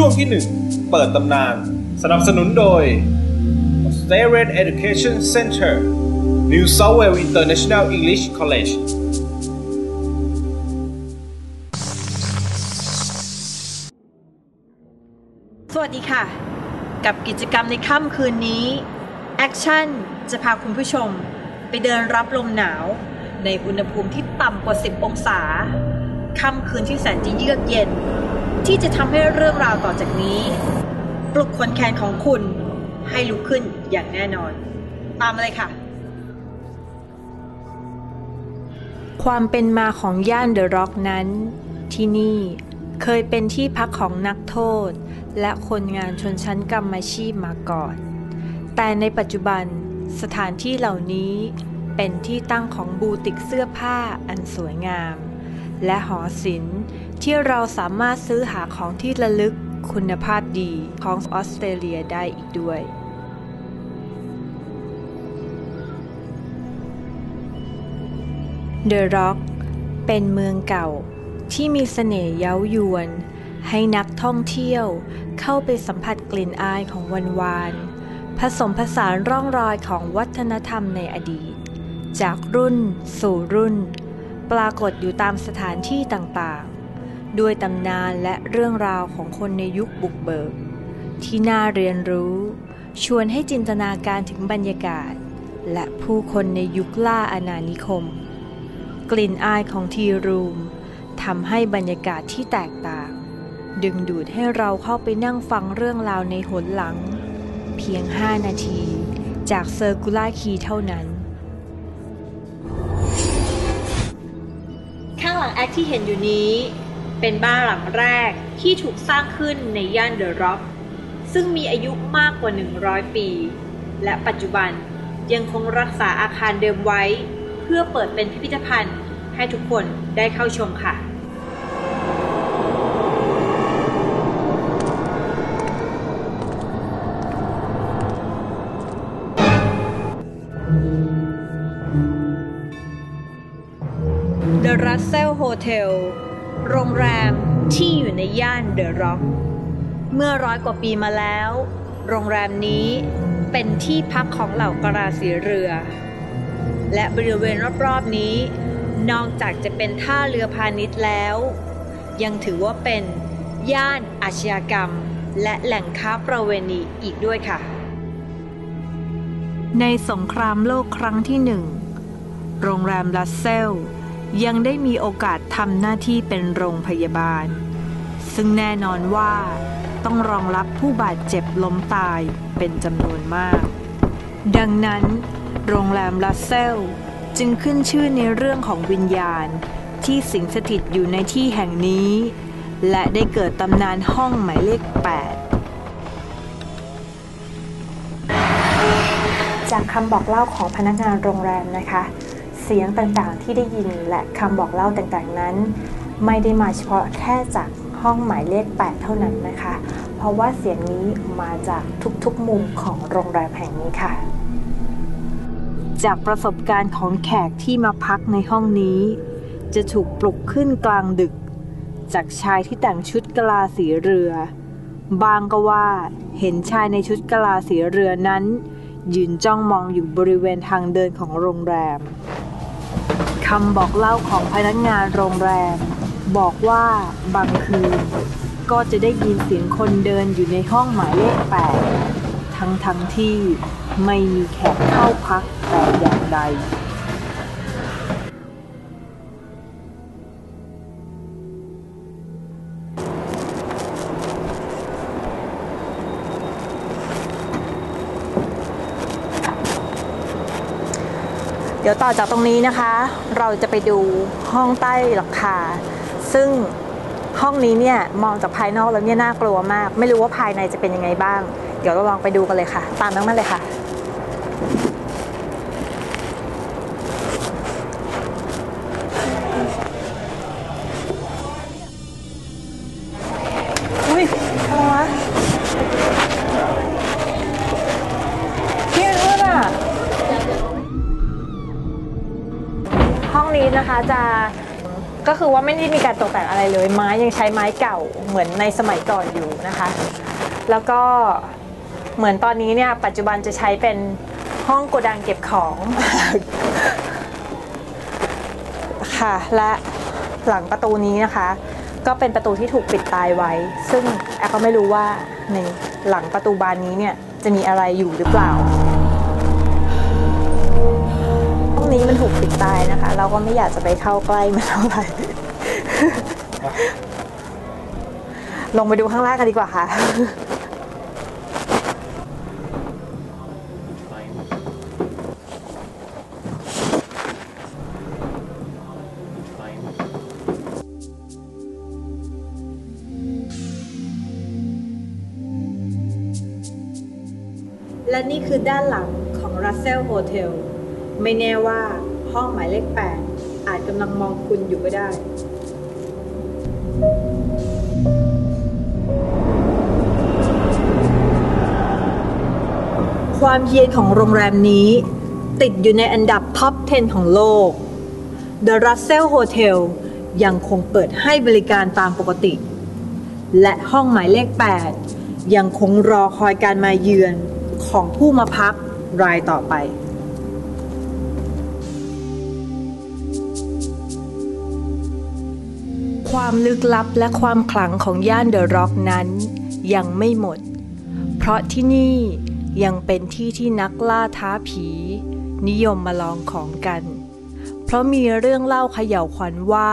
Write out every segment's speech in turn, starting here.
ช่วงที่ 1 เปิดตำนาน สนับสนุนโดย Australian Education Center New South Wales International English College สวัสดีค่ะ กับกิจกรรมในค่ำคืนนี้แอคชั่นจะพาคุณผู้ชมไปเดินรับลมหนาว ในอุณหภูมิที่ต่ำกว่า 10 องศา ค่ำคืนที่แสนจะเยือกเย็น ที่จะทำให้เรื่องราวต่อจากนี้ ปลุกคนแคนของคุณให้ลุกขึ้นอย่างแน่นอน ตามมาเลยค่ะ ความเป็นมาของย่านเดอะร็อกนั้น ที่นี่เคยเป็นที่พักของนักโทษ และคนงานชนชั้นกรรมอาชีพมาก่อน แต่ในปัจจุบันสถานที่เหล่านี้เป็นที่ตั้งของบูติกเสื้อผ้าอันสวยงาม และหอศิลป์ ที่เราสามารถซื้อหาของที่ระลึกคุณภาพดีของออสเตรเลียได้อีกด้วย เดอะร็อกเป็นเมืองเก่าที่มีเสน่ห์เย้ายวน ให้นักท่องเที่ยวเข้าไปสัมผัสกลิ่นอายของวันวาน ผสมผสานร่องรอยของวัฒนธรรมในอดีต จากรุ่นสู่รุ่น ปรากฏอยู่ตามสถานที่ต่างๆ ด้วยตำนานและเรื่องราวของคนในยุคบุกเบิก ที่น่าเรียนรู้ ชวนให้จินตนาการถึงบรรยากาศ และผู้คนในยุคล่าอาณานิคม กลิ่นอายของทีรูมทำให้บรรยากาศที่แตกต่าง ดึงดูดให้เราเข้าไปนั่งฟังเรื่องราวในหนหลัง เพียง 5 นาที จากเซอร์กูล่าคีเท่านั้น ข้างหลังแอคที่เห็นอยู่นี้ เป็นบ้านหลังแรกที่ถูกสร้างขึ้นในย่านเดอะร็อกซึ่งมีอายุมากกว่า 100 ปี และปัจจุบันยังคงรักษาอาคารเดิมไว้ เพื่อเปิดเป็นพิพิธภัณฑ์ให้ทุกคนได้เข้าชมค่ะ The Russell Hotel โรงแรมที่อยู่ในย่านเดอะร็อก เมื่อร้อยกว่าปีมาแล้ว โรงแรมนี้เป็นที่พักของเหล่ากราสีเรือ และบริเวณรอบๆนี้ นอกจากจะเป็นท่าเรือพาณิชย์แล้ว ยังถือว่าเป็นย่านอาชญากรรม และแหล่งค้าประเวณีอีกด้วยค่ะ ในสงครามโลกครั้งที่หนึ่ง โรงแรมลัสเซล ยังได้มีโอกาสทำหน้าที่เป็นโรงพยาบาล ซึ่งแน่นอนว่าต้องรองรับผู้บาดเจ็บล้มตายเป็นจำนวนมาก ดังนั้น โรงแรมลัสเซลจึงขึ้นชื่อในเรื่องของวิญญาณที่สิงสถิตอยู่ในที่แห่งนี้ และได้เกิดตำนานห้องหมายเลข 8 จากคำบอกเล่าของพนักงานโรงแรมนะคะ เสียงต่างๆที่ได้ยินและคำบอกเล่าต่างๆนั้น ไม่ได้มาเฉพาะแค่จากห้องหมายเลข 8 เท่านั้นนะคะ เพราะว่าเสียงนี้มาจากทุกๆมุมของโรงแรมแห่งนี้ค่ะ จากประสบการณ์ของแขกที่มาพักในห้องนี้ จะถูกปลุกขึ้นกลางดึก จากชายที่แต่งชุดกะลาสีเรือบางก็ว่าเห็นชายในชุดกะลาสีเรือนั้น ยืนจ้องมองอยู่บริเวณทางเดินของโรงแรม คำบอกเล่าของพนักงานโรงแรม บอกว่าบางคืน ก็จะได้ยินเสียงคนเดินอยู่ในห้องหมายเลขแปดทั้งทั้งที่ไม่มีแขกเข้าพักแต่อย่างใด ดี๋ยวต่อจากตรงนี้นะคะ เราจะไปดูห้องใต้หลังคา ซึ่งห้องนี้เนี่ยมองจากภายนอกแล้วเนี่ยน่ากลัวมาก ไม่รู้ว่าภายในจะเป็นยังไงบ้าง เดี๋ยวเราลองไปดูกันเลยค่ะ ตามน้องมาเลยค่ะ ห้องนี้นะคะจะก็คือว่าไม่ได้มีการตกแต่งอะไรเลย ไม้ยังใช้ไม้เก่าเหมือนในสมัยก่อนอยู่นะคะ แล้วก็เหมือนตอนนี้เนี่ยปัจจุบันจะใช้เป็นห้องโกดังเก็บของ ค่ะ และหลังประตูนี้นะคะ ก็เป็นประตูที่ถูกปิดตายไว้ ซึ่งแอก็ไม่รู้ว่าในหลังประตูบานนี้เนี่ยจะมีอะไรอยู่หรือเปล่า ก็ไม่อยากจะไปเข้าใกล้มันเท่าไหร่ ลงไปดูข้างล่างกันดีกว่าค่ะ และนี่คือด้านหลังของ Russell Hotel ไม่แน่ว่า ห้องหมายเลข8อาจกำลังมองคุณอยู่ก็ได้ ความเฮียนของโรงแรมนี้ ติดอยู่ในอันดับท็อป 10 ของโลก The Russell Hotel ยังคงเปิดให้บริการตามปกติ และห้องหมายเลข 8 ยังคงรอคอยการมาเยือนของผู้มาพักรายต่อไป ความลึกลับและความขลังของย่านเดอะร็อกนั้นยังไม่หมด เพราะที่นี่ยังเป็นที่ที่นักล่าท้าผี นิยมมาลองของกัน เพราะมีเรื่องเล่าเขย่าวขวัญว่า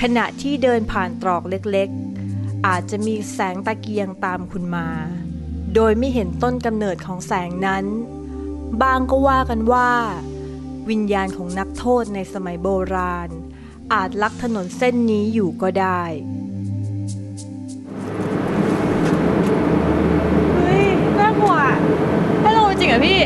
ขณะที่เดินผ่านตรอกเล็กๆ อาจจะมีแสงตะเกียงตามคุณมา โดยไม่เห็นต้นกำเนิดของแสงนั้น บางก็ว่ากันว่า วิญญาณของนักโทษในสมัยโบราณ อาจลักถนนเส้นนี้อยู่ก็ได้เฮ้ยน่ากลัวฮัลโหลจริงเหรอพี่